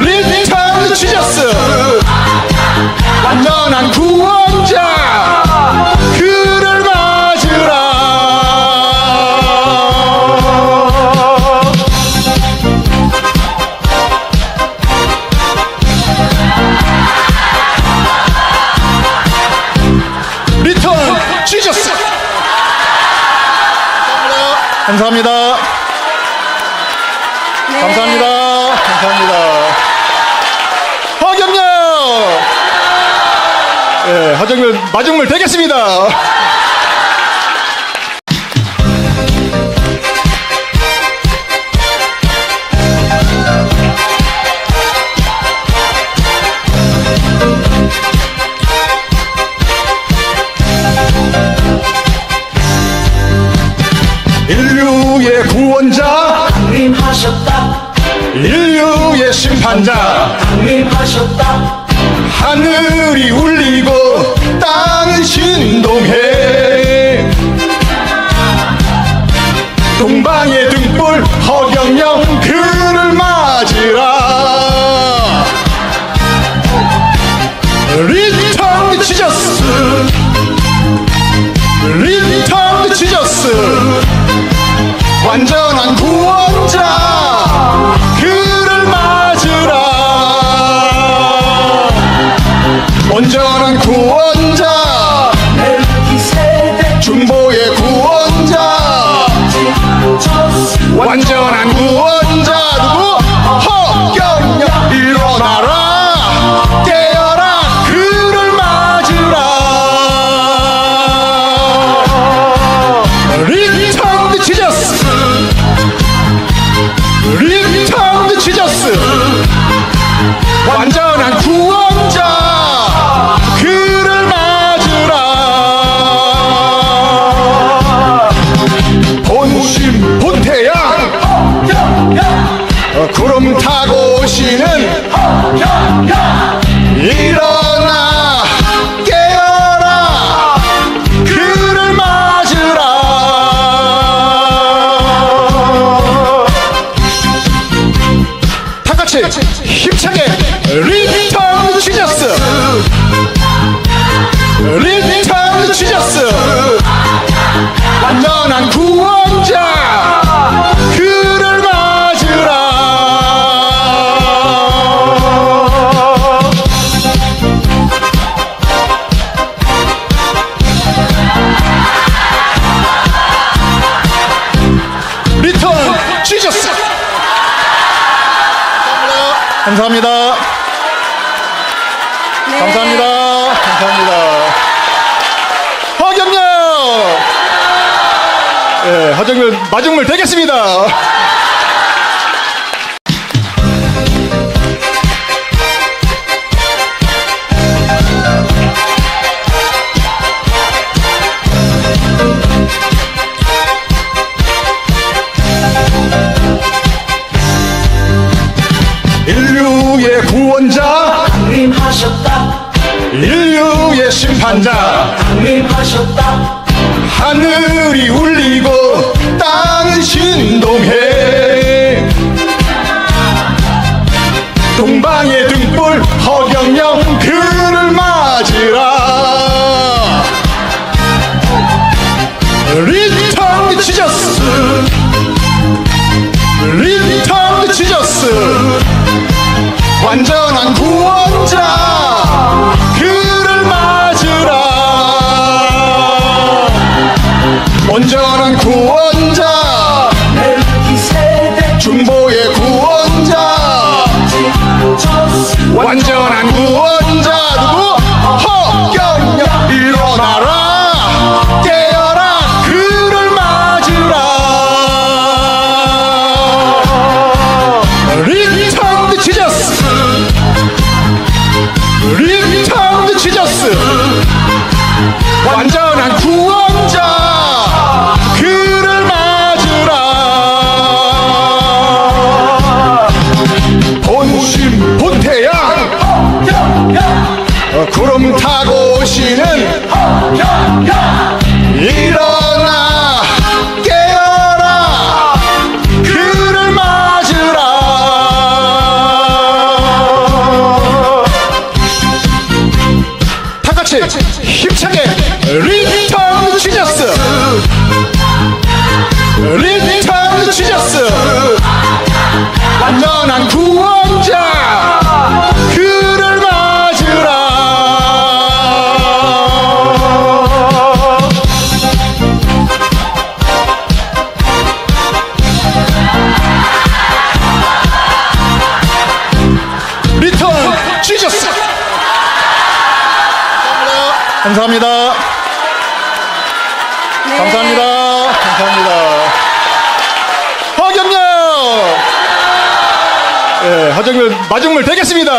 리턴 지저스 완전한 구원자 그를 맞으라 리턴 지저스 감사합니다. 감사합니다. 감사합니다. 네, 하정면 마중물 되겠습니다. 인류의 구원자. 강림하셨다. 인류의 심판자. 강림하셨다. 하늘이 울리고 땅은 신동해. 동방의 등불 허경영 그를 맞으라. 리턴 지저스 리턴 지저스 완전 감사합니다. 네. 감사합니다. 감사합니다. 하경렬! 예, 하경렬 마중물 되겠습니다. 앉아 강림하셨다 네. 감사합니다. 네. 감사합니다. 감사합니다. 허경영! 예, 네, 허경영 마중물 되겠습니다.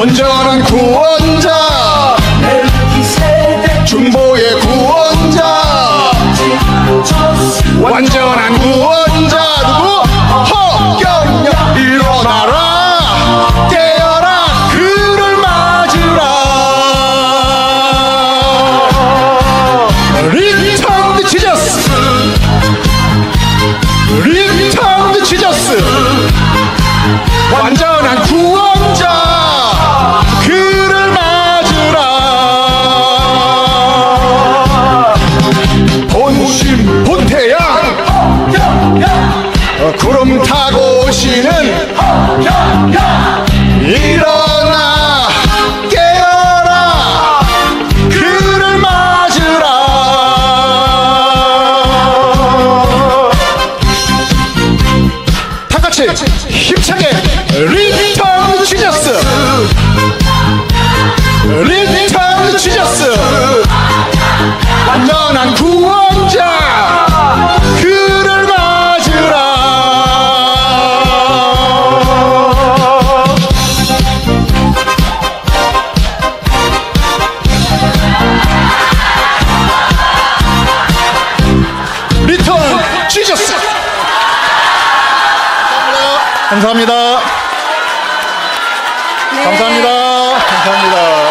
온전한 구원자. 예수. 완전한 구원자. 그를 맞으라. 리턴 지저스 감사합니다 감사합니다. 감사합니다. 감사합니다.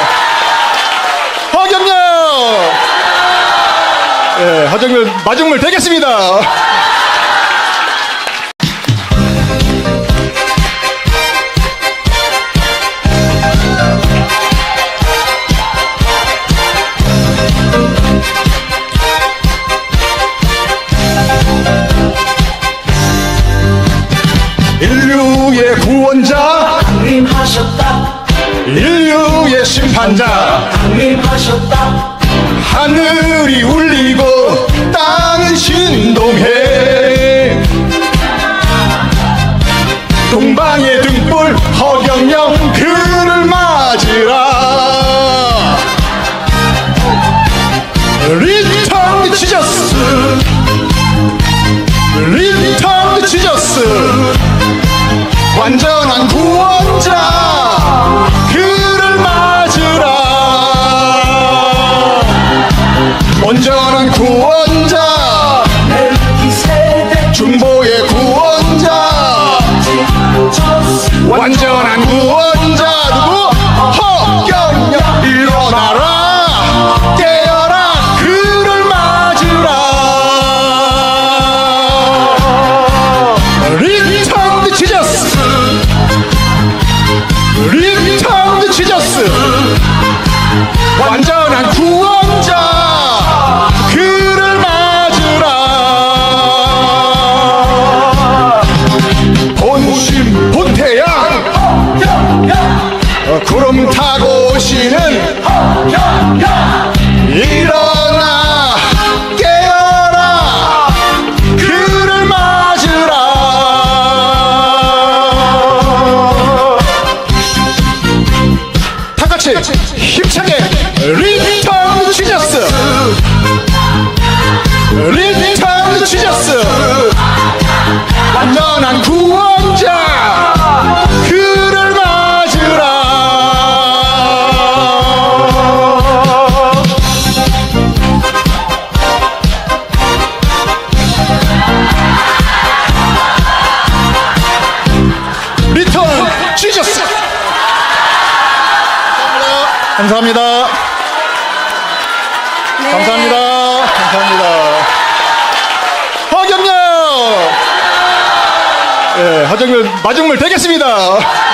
예, 하정열 마중물 되겠습니다. 인류의 구원자. 강림하셨다. 인류의 심판자. 강림하셨다. 하늘이 울리고 땅은 신동해. 동방의 등불 허경영 그 감사합니다. 네. 감사합니다. 감사합니다. 허경영! 예, 허경영 마중물 되겠습니다.